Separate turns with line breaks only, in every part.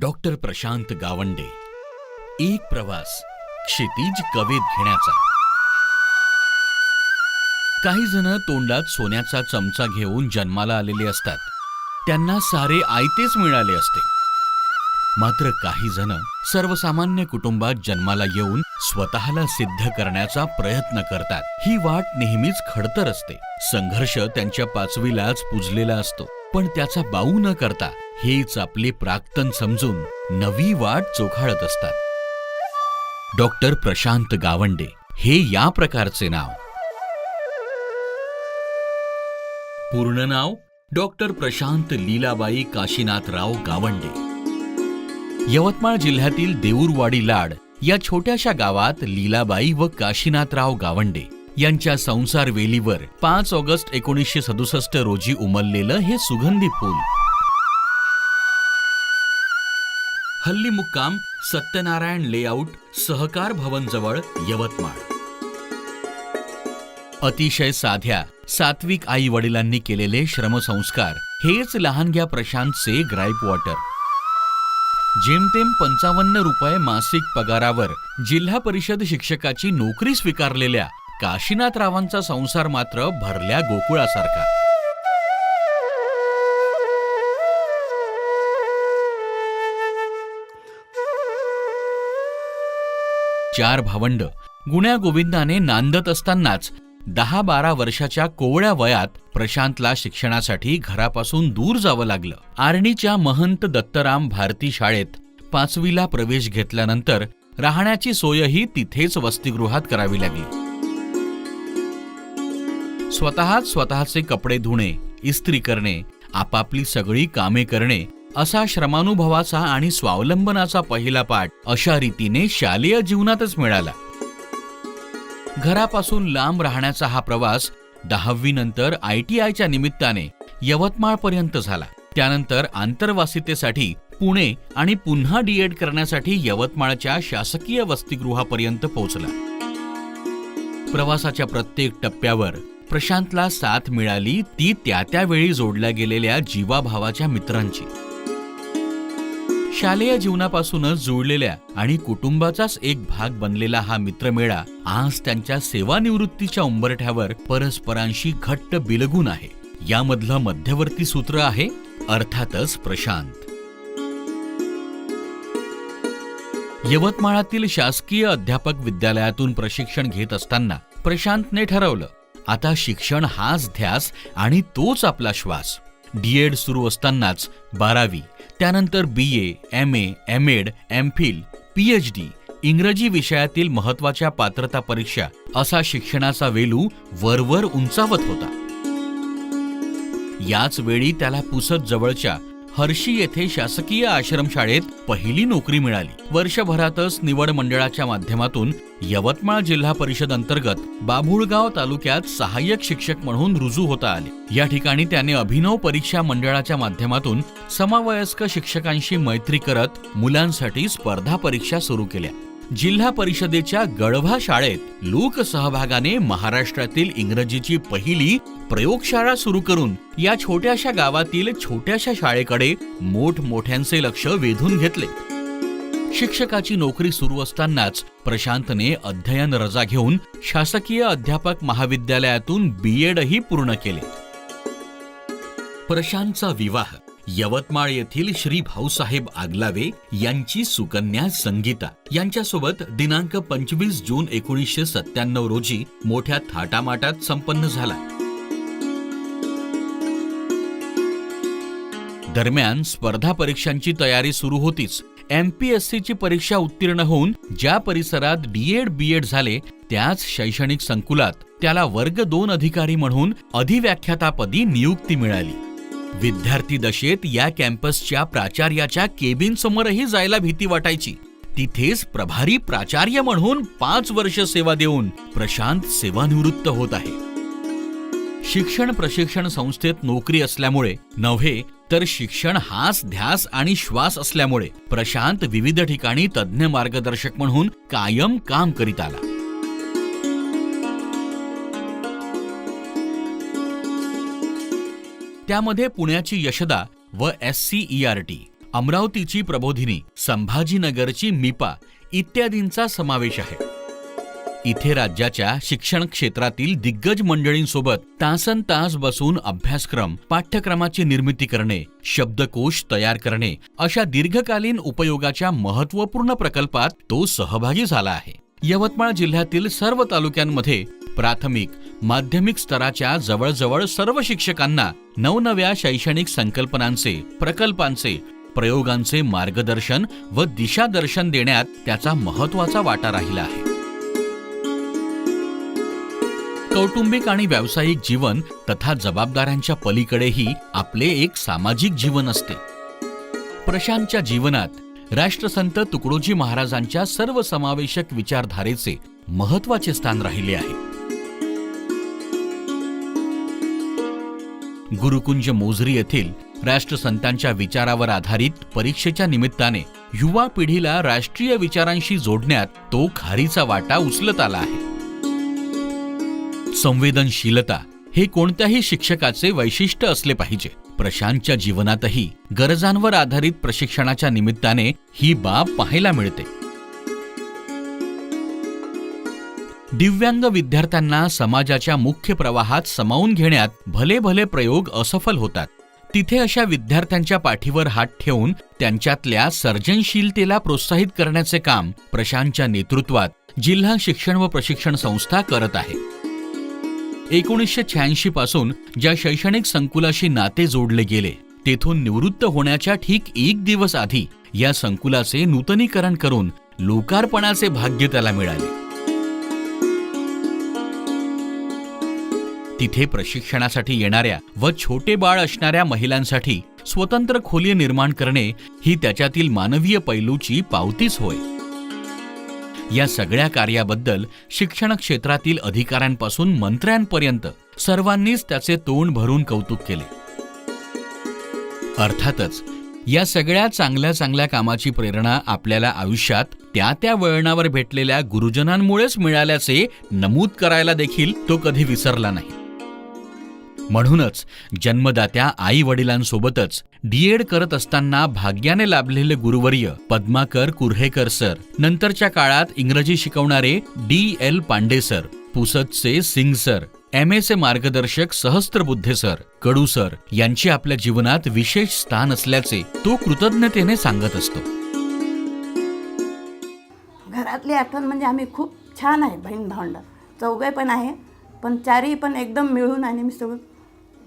Doctor Prashant Gawande. एक प्रवास क्षितिज कवेत घेण्याचा. काही जण तोंडात सोन्याचा चमचा घेऊन जन्माला आलेले असतात. त्यांना सारे आयतेच मिळाले असते. मात्र काही जण सर्वसामान्य कुटुंबात जन्माला येऊन स्वतःला सिद्ध करण्याचा प्रयत्न करतात. ही वाट नेहमीच खडतर असते. संघर्ष त्यांच्या पाचवीलाच पुजलेला असतो. पण त्याचा बाऊ न करता हेच आपले प्राक्तन समजून नवी वाट चोखाळत असतात. डॉक्टर प्रशांत गावंडे हे या प्रकारचे नाव. पूर्ण नाव डॉक्टर प्रशांत लीलाबाई काशीनाथराव गावंडे. यवतमाळ जिल्ह्यातील देऊरवाडी लाड या छोट्याशा गावात लीलाबाई व काशीनाथराव गावंडे. यांच्या संसार वेलीवर पाच ऑगस्ट एकोणीसशे सदुसष्ट रोजी उमललेलं हे सुगंधी फूल. हल्ली मुक्काम सत्यनारायण लेआउट सहकार भवन जवळ यवतमाळ. अतिशय साध्या सात्विक आई वडिलांनी केलेले श्रमसंस्कार हेच लहानग्या प्रशांतचे ग्राईप वॉटर. जेमतेम पंचावन्न रुपये मासिक पगारावर जिल्हा परिषद शिक्षकाची नोकरी स्वीकारलेल्या काशीनाथरावांचा संसार मात्र भरल्या गोकुळासारखा. चार भावंड. गुण्या गोविंदाने नांदत असतानाच दहा बारा वर्षाच्या कोवळ्या वयात प्रशांतला शिक्षणासाठी घरापासून दूर जावं लागलं. आर्णीच्या महंत दत्तराम भारती शाळेत पाचवीला प्रवेश घेतल्यानंतर राहण्याची सोयही तिथेच वसतिगृहात करावी लागली. स्वतःच स्वतःचे कपडे धुणे इस्त्री करणे आपापली सगळी कामे करणे असा श्रमानुभवाचा आणि स्वावलंबनाचा पहिला पाठ अशा रीतीने शालेय जीवनातच मिळाला. घरापासून लांब राहण्याचा हा प्रवास दहावी नंतर आय टी आयच्या निमित्ताने यवतमाळ पर्यंत झाला. त्यानंतर आंतरवासितेसाठी पुणे आणि पुन्हा डीएड करण्यासाठी यवतमाळच्या शासकीय वसतिगृहापर्यंत पोहोचला. प्रवासाच्या प्रत्येक टप्प्यावर प्रशांतला साथ मिळाली ती त्या त्यावेळी जोडल्या गेलेल्या जीवाभावाच्या मित्रांची. शालेय जीवनापासूनच जुळलेल्या आणि कुटुंबाचाच एक भाग बनलेला हा मित्रमेळा आज त्यांच्या सेवानिवृत्तीच्या उंबरठ्यावर परस्परांशी घट्ट बिलगून आहे. यामधलं मध्यवर्ती सूत्र आहे अर्थातच प्रशांत. यवतमाळातील शासकीय अध्यापक विद्यालयातून प्रशिक्षण घेत असताना प्रशांतने ठरवलं आता शिक्षण हाच ध्यास आणि तोच आपला श्वास. डीएड सुरू असतानाच बारावी त्यानंतर B A M A M Ed M Phil P H D इंग्रजी विषयातील महत्त्वाच्या पात्रता परीक्षा असा शिक्षणाचा वेलू वरवर उंचावत होता. याच वेळी त्याला पुसत जवळच्या हर्षी येथे शासकीय आश्रमशाळेत पहिली नोकरी मिळाली. वर्षभरातच निवड मंडळाच्या माध्यमातून यवतमाळ जिल्हा परिषद अंतर्गत बाभुळगाव तालुक्यात सहाय्यक शिक्षक म्हणून रुजू होता आले. या ठिकाणी त्याने अभिनव परीक्षा मंडळाच्या माध्यमातून समवयस्क शिक्षकांशी मैत्री करत मुलांसाठी स्पर्धा परीक्षा सुरू केल्या. जिल्हा परिषदेच्या गळभा शाळेत लोकसहभागाने महाराष्ट्रातील इंग्रजीची पहिली प्रयोगशाळा सुरू करून या छोट्याशा गावातील छोट्याशा शाळेकडे मोठमोठ्यांचे लक्ष वेधून घेतले. शिक्षकाची नोकरी सुरू असतानाच प्रशांतने अध्ययन रजा घेऊन शासकीय अध्यापक महाविद्यालयातून बीएडही पूर्ण केले. प्रशांतचा विवाह यवतमाळ येथील श्री भाऊसाहेब आगलावे यांची सुकन्या संगीता. यांच्यासोबत दिनांक पंचवीस जून एकोणीसशे सत्त्याण्णव रोजी मोठ्या थाटामाटात संपन्न झाला. दरम्यान स्पर्धा परीक्षांची तयारी सुरू होतीच. एमपीएससी ची परीक्षा उत्तीर्ण होऊन ज्या परिसरात डीएड बीएड झाले त्याच शैक्षणिक संकुलात त्याला वर्ग दोन अधिकारी म्हणून अधिव्याख्यातापदी नियुक्ती मिळाली. विद्यार्थी दशेत या कॅम्पसच्या प्राचार्याच्या केबिन समोरही जायला भीती वाटायची. तिथेच प्रभारी प्राचार्य म्हणून पाच वर्ष सेवा देऊन प्रशांत सेवानिवृत्त होत आहे. शिक्षण प्रशिक्षण संस्थेत नोकरी असल्यामुळे नव्हे तर शिक्षण हाच ध्यास आणि श्वास असल्यामुळे प्रशांत विविध ठिकाणी तज्ज्ञ मार्गदर्शक म्हणून कायम काम करीत आला. त्यामध्ये पुण्याची यशदा व S C E R T अमरावतीची प्रबोधिनी संभाजीनगरची मिपा इत्यादींचा समावेश आहे. इथे राज्याच्या शिक्षण क्षेत्रातील दिग्गज मंडळींसोबत तासन तास बसून अभ्यासक्रम पाठ्यक्रमाची निर्मिती करणे शब्दकोश तयार करणे अशा दीर्घकालीन उपयोगाच्या महत्त्वपूर्ण प्रकल्पात तो सहभागी झाला आहे. यवतमाळ जिल्ह्यातील सर्व तालुक्यांमध्ये प्राथमिक माध्यमिक स्तराच्या जवळजवळ सर्व शिक्षकांना नवनव्या शैक्षणिक संकल्पनांचे प्रकल्पांचे प्रयोगांचे मार्गदर्शन व दिशादर्शन देण्यात त्याचा महत्त्वाचा वाटा राहिला आहे. कौटुंबिक आणि व्यावसायिक जीवन तथा जबाबदाऱ्यांच्या पलीकडेही आपले एक सामाजिक जीवन असते. प्रशांतच्या जीवनात राष्ट्रसंत तुकडोजी महाराजांच्या सर्वसमावेशक विचारधारेचे महत्त्वाचे स्थान राहिले आहे. गुरुकुंज मोझरी येथील राष्ट्रसंतांच्या विचारावर आधारित परीक्षेच्या निमित्ताने युवा पिढीला राष्ट्रीय विचारांशी जोडण्यात तो खारीचा वाटा उचलत आला आहे. संवेदनशीलता हे कोणत्याही शिक्षकाचे वैशिष्ट्य असले पाहिजे. प्रशांतच्या जीवनातही गरजांवर आधारित प्रशिक्षणाच्या निमित्ताने ही बाब पाहायला मिळते. दिव्यांग विद्यार्थ्यांना समाजाच्या मुख्य प्रवाहात समावून घेण्यात भले भले प्रयोग असफल होतात. तिथे अशा विद्यार्थ्यांच्या पाठीवर हात ठेवून त्यांच्यातल्या सर्जनशीलतेला प्रोत्साहित करण्याचे काम प्रशांतच्या नेतृत्वात जिल्हा शिक्षण व प्रशिक्षण संस्था करत आहे. एकोणीसशे शहाऐंशी पासून ज्या शैक्षणिक संकुलाशी नाते जोडले गेले तेथून निवृत्त होण्याच्या ठीक एक दिवस आधी या संकुलाचे नूतनीकरण करून लोकार्पणाचे भाग्य त्याला मिळाले. तिथे प्रशिक्षणासाठी येणाऱ्या व छोटे बाळ असणाऱ्या महिलांसाठी स्वतंत्र खोली निर्माण करणे ही त्याच्यातील मानवीय पैलूची पावतीच होय. या सगळ्या कार्याबद्दल शिक्षण क्षेत्रातील अधिकाऱ्यांपासून मंत्र्यांपर्यंत सर्वांनीच त्याचे तोंड भरून कौतुक केले. अर्थातच या सगळ्या चांगल्या चांगल्या कामाची प्रेरणा आपल्याला आयुष्यात त्या त्या वळणावर भेटलेल्या गुरुजनांमुळेच मिळाल्याचे नमूद करायला देखील तो कधी विसरला नाही. म्हणूनच जन्मदात्या आई वडिलांसोबतच डीएड करत असताना भाग्याने लाभलेले गुरुवर्य पद्माकर कुर्हेकर सर. नंतरच्या काळात इंग्रजी शिकवणारे डी एल पांडे सर पुसदचे सिंग सर एम एचे मार्गदर्शक सहस्त्रबुद्धे सर कडू सर यांचे आपल्या जीवनात विशेष स्थान असल्याचे तो कृतज्ञतेने सांगत असतो.
घरातली आठवण म्हणजे आम्ही खूप छान आहे बहीण भावंड. चौघे पण आहे पण चारही पण एकदम मिळून आणि मिसळून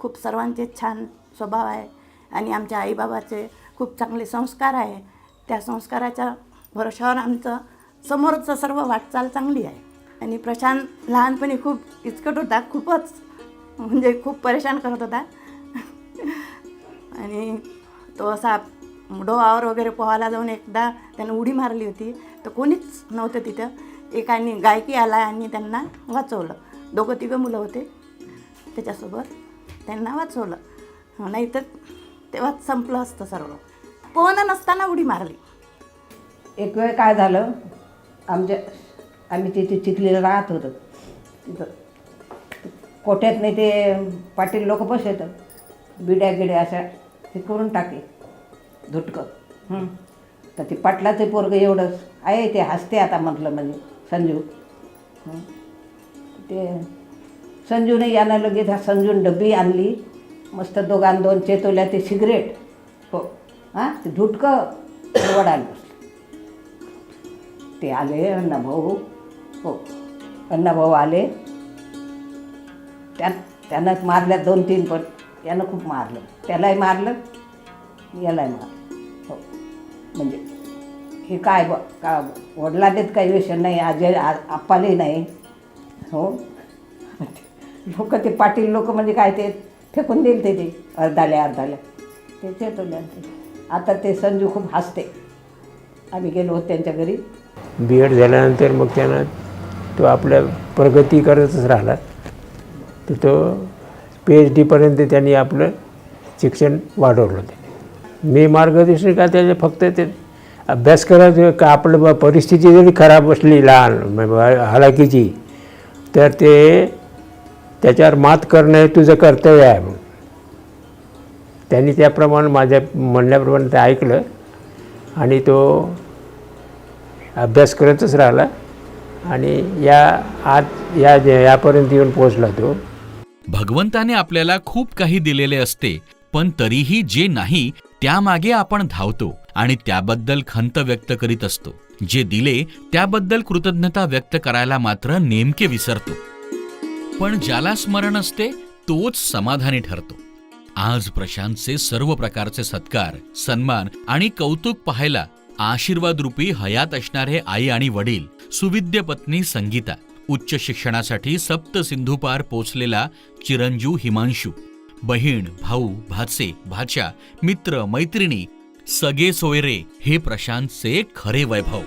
खूप सर्वांचे छान स्वभाव आहे आणि आमच्या आईबाबाचे खूप चांगले संस्कार आहे. त्या संस्काराच्या भरोशावर आमचं समोरचं सर्व वाटचाल चांगली आहे. आणि प्रशांत लहानपणी खूप इचकट होता खूपच म्हणजे खूप परेशान करत होता. आणि तो असा डोहावर वगैरे पोहायला जाऊन एकदा त्यानं उडी मारली होती. तर कोणीच नव्हतं तिथं. एकाने गायकी आला आणि त्यांना वाचवलं. दोघं तिघं मुलं होते त्याच्यासोबत. त्यांना वाचवलं. नाही तर तेव्हाच संपलं असतं सर्व. पोहणं नसताना उडी मारली.
एक वेळ काय झालं? आमच्या आम्ही तिथे चिखलीला राहत होतो. तिथं कोठ्यात नाही ते पाटील लोक बसत बिड्या गिड्या अशा ते करून टाकले. धुटकं. तर ते पाटलाचं पोरगं एवढंच आहे ते हसते आता म्हटलं म्हणजे संजू. ते संजूने यानं लगेच हा संजून डब्बी आणली. मस्त दोघां दोन चेतवल्या ते सिगरेट. हो. हां? ते झुटकं वडायला बसलं. ते आले अण्णाभाऊ. हो. अण्णाभाऊ आले. त्या त्यानं मारल्या दोन तीन पण. यानं खूप मारलं. त्यालाही मारलं. यालाही मारलं. हो. म्हणजे हे काय ब का वडिलांनीच काही विषय नाही. आज आप्पालाही नाही. हो. लोक ते पाटील लोक म्हणजे काय ते फेकून देईल ते ते अर्धाल्या अर्धाल्या. ते चेतवल्या आता ते संजू खूप हसते. आम्ही गेलो होतो त्यांच्या घरी.
बी एड झाल्यानंतर मग त्यानं तो आपल्या प्रगती करतच राहिला. तर तो पी एच डीपर्यंत त्यांनी आपलं शिक्षण वाढवलं त्याने मी मार्गदर्शन का त्याचे फक्त ते अभ्यास करायचं का आपलं परिस्थिती जरी खराब असली लहान म- हालाकीची तर ते त्याच्यावर मात करणं हे तुझं कर्तव्य आहे म्हणून. त्यांनी त्याप्रमाणे माझ्या म्हणण्याप्रमाणे ते ऐकलं आणि तो अभ्यास करतच राहिला आणि या आत या यापर्यंत येऊन पोचला तो.
भगवंताने आपल्याला खूप काही दिलेले असते पण तरीही जे नाही त्यामागे आपण धावतो आणि त्याबद्दल खंत व्यक्त करीत असतो. जे दिले त्याबद्दल कृतज्ञता व्यक्त करायला मात्र नेमके विसरतो. पण ज्याला स्मरण असते तोच समाधानी ठरतो. आज प्रशांतचे सर्व प्रकारचे सत्कार सन्मान आणि कौतुक पाहायला आशीर्वाद रूपी हयात असणारे आई आणि वडील सुविद्य पत्नी संगीता उच्च शिक्षणासाठी सप्त सिंधुपार पोचलेला चिरंजीव हिमांशू बहीण भाऊ भाचे भाच्या मित्र मैत्रिणी सगळे सोयरे हे प्रशांतचे खरे वैभव.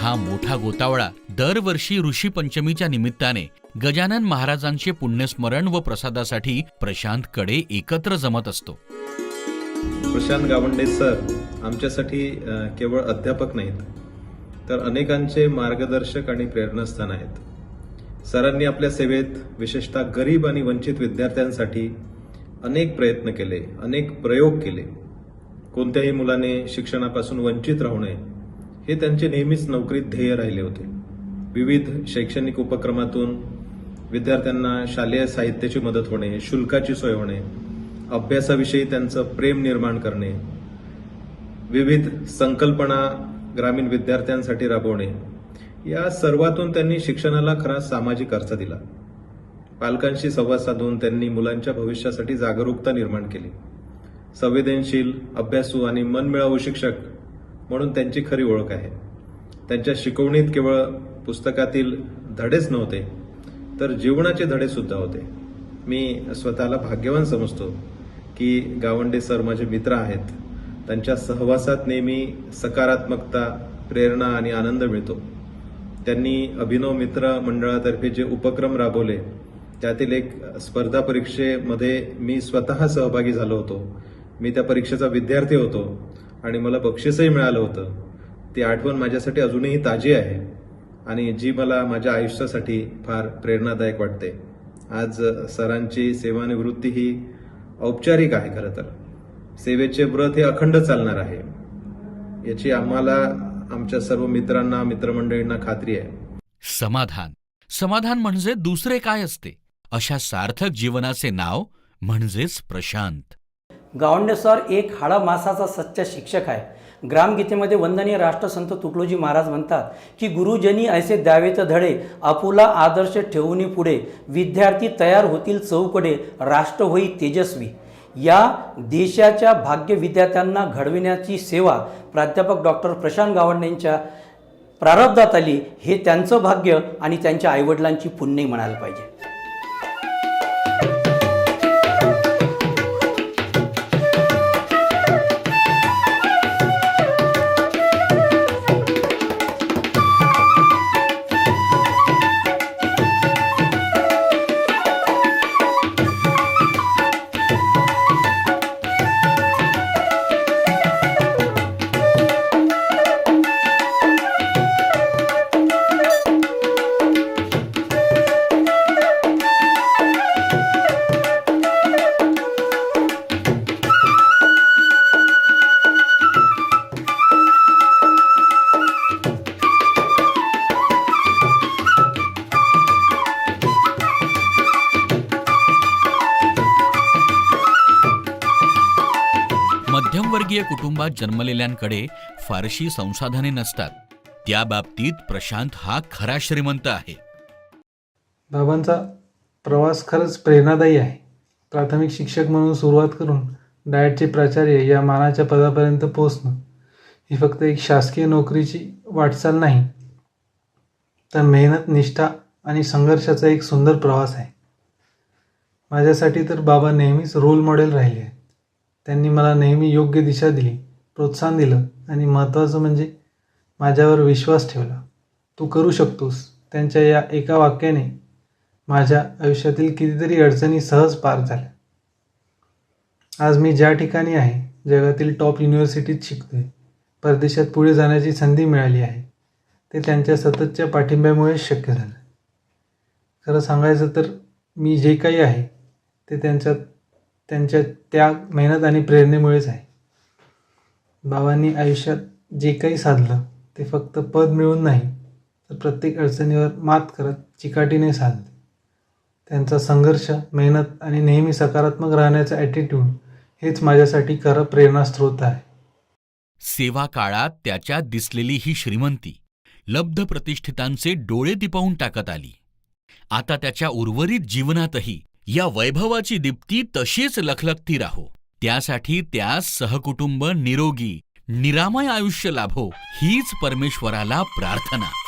हा मोठा गोतावळा दरवर्षी ऋषी पंचमीच्या निमित्ताने गजानन महाराजांचे पुण्यस्मरण व प्रसादासाठी प्रशांतकडे एकत्र जमत असतो.
प्रशांत गावंडे सर आमच्यासाठी केवळ अध्यापक नाहीत तर अनेकांचे मार्गदर्शक आणि प्रेरणास्थान आहेत. सरांनी आपल्या सेवेत विशेषतः गरीब आणि वंचित विद्यार्थ्यांसाठी अनेक प्रयत्न केले अनेक प्रयोग केले. कोणत्याही मुलाने शिक्षणापासून वंचित राहू नये हे त्यांचे नेहमीच नोकरीत ध्येय राहिले होते. विविध शैक्षणिक उपक्रमातून विद्यार्थ्यांना शालेय साहित्याची मदत होणे शुल्काची सोय होणे अभ्यासाविषयी त्यांचं प्रेम निर्माण करणे विविध संकल्पना ग्रामीण विद्यार्थ्यांसाठी राबवणे या सर्वातून त्यांनी शिक्षणाला खरा सामाजिक अर्थ दिला. पालकांशी संवाद साधून त्यांनी मुलांच्या भविष्यासाठी जागरूकता निर्माण केली. संवेदनशील अभ्यासू आणि मनमिळावू शिक्षक म्हणून त्यांची खरी ओळख आहे. त्यांच्या शिकवणीत केवळ पुस्तकातील धडेच नव्हते तर जीवनाचे धडे सुद्धा होते. मी स्वतःला भाग्यवान समजतो की गावंडे सर माझे मित्र आहेत. त्यांच्या सहवासात नेहमी सकारात्मकता प्रेरणा आणि आनंद मिळतो. त्यांनी अभिनव मित्र मंडळातर्फे जे उपक्रम राबवले त्यातील एक स्पर्धा परीक्षेमध्ये मी स्वतः सहभागी झालो होतो. मी त्या परीक्षेचा विद्यार्थी होतो आणि मला बक्षीसही मिळालं होतं. ती आठवण माझ्यासाठी अजूनही ताजी आहे. आणि जी मला माझ्या आयुष्यासाठी फार प्रेरणादायक वाटते. आज सरांची सेवानिवृत्ती ही औपचारिक आहे खरं तर. सेवेचे व्रत हे अखंड चालणार आहे. याची आम्हाला आमच्या सर्व मित्रांना मित्रमंडळींना खात्री आहे.
समाधान. समाधान म्हणजे दुसरे काय असते? अशा सार्थक जीवनाचे नाव म्हणजेच प्रशांत.
गावंडे सर एक हाडामासाचा सच्चा शिक्षक आहे. ग्रामगीतेमध्ये वंदनीय राष्ट्रसंत तुकडोजी महाराज म्हणतात की गुरुजनी ऐसे द्यावेत धडे आपुला आदर्श ठेवूनी पुढे विद्यार्थी तयार होतील चौकडे राष्ट्र होई तेजस्वी. या देशाच्या भाग्य विद्यार्थ्यांना घडविण्याची सेवा प्राध्यापक डॉक्टर प्रशांत गावंडेंच्या प्रारब्धात आली. हे त्यांचं भाग्य आणि त्यांच्या आईवडिलांची पुण्य म्हणायला पाहिजे.
मध्यमवर्गीय कुटुंबात जन्मलेल्यांकडे फारशी संसाधने नसतात. त्या बाबतीत प्रशांत हा खरा श्रीमंत आहे.
बाबांचा प्रवास खरंच प्रेरणादायी आहे. प्राथमिक शिक्षक म्हणून सुरुवात करून डायटचे प्राचार्य या मानाच्या पदापर्यंत पोहोचणं ही फक्त एक शासकीय नोकरीची वाटचाल नाही. तर मेहनत निष्ठा आणि संघर्षाचा एक सुंदर प्रवास आहे. माझ्यासाठी तर बाबा नेहमीच रोल मॉडेल राहिले आहेत. त्यांनी मला नेहमी योग्य दिशा दिली प्रोत्साहन दिलं आणि महत्त्वाचं म्हणजे माझ्यावर विश्वास ठेवला. तू करू शकतोस. त्यांच्या या एका वाक्याने माझ्या आयुष्यातील कितीतरी अडचणी सहज पार झाल्या. आज मी ज्या ठिकाणी आहे जगातील टॉप युनिव्हर्सिटीत शिकतोय. परदेशात पुढे जाण्याची संधी मिळाली आहे. ते त्यांच्या सततच्या पाठिंब्यामुळेच शक्य झालं. खरं सांगायचं तर मी जे काही आहे ते त्यांच्या त्यांच्या त्याग मेहनत आणि प्रेरणेमुळेच आहे. बाबांनी आयुष्यात जे काही साधलं ते फक्त पद मिळून नाही तर प्रत्येक अडचणीवर मात करत चिकाटीने साधले. त्यांचा संघर्ष मेहनत आणि नेहमी सकारात्मक राहण्याचा ॲटिट्यूड हेच माझ्यासाठी खरं प्रेरणास्रोत आहे.
सेवा काळात त्याच्या दिसलेली ही श्रीमंती लब्ध प्रतिष्ठितांचे डोळे दिपावून टाकत आली. आता त्याच्या उर्वरित जीवनातही या वैभवाची दीप्ती तशीच लखलखती राहो. त्यासाठी त्यास सहकुटुंब निरोगी निरामय आयुष्य लाभो हीच परमेश्वराला प्रार्थना.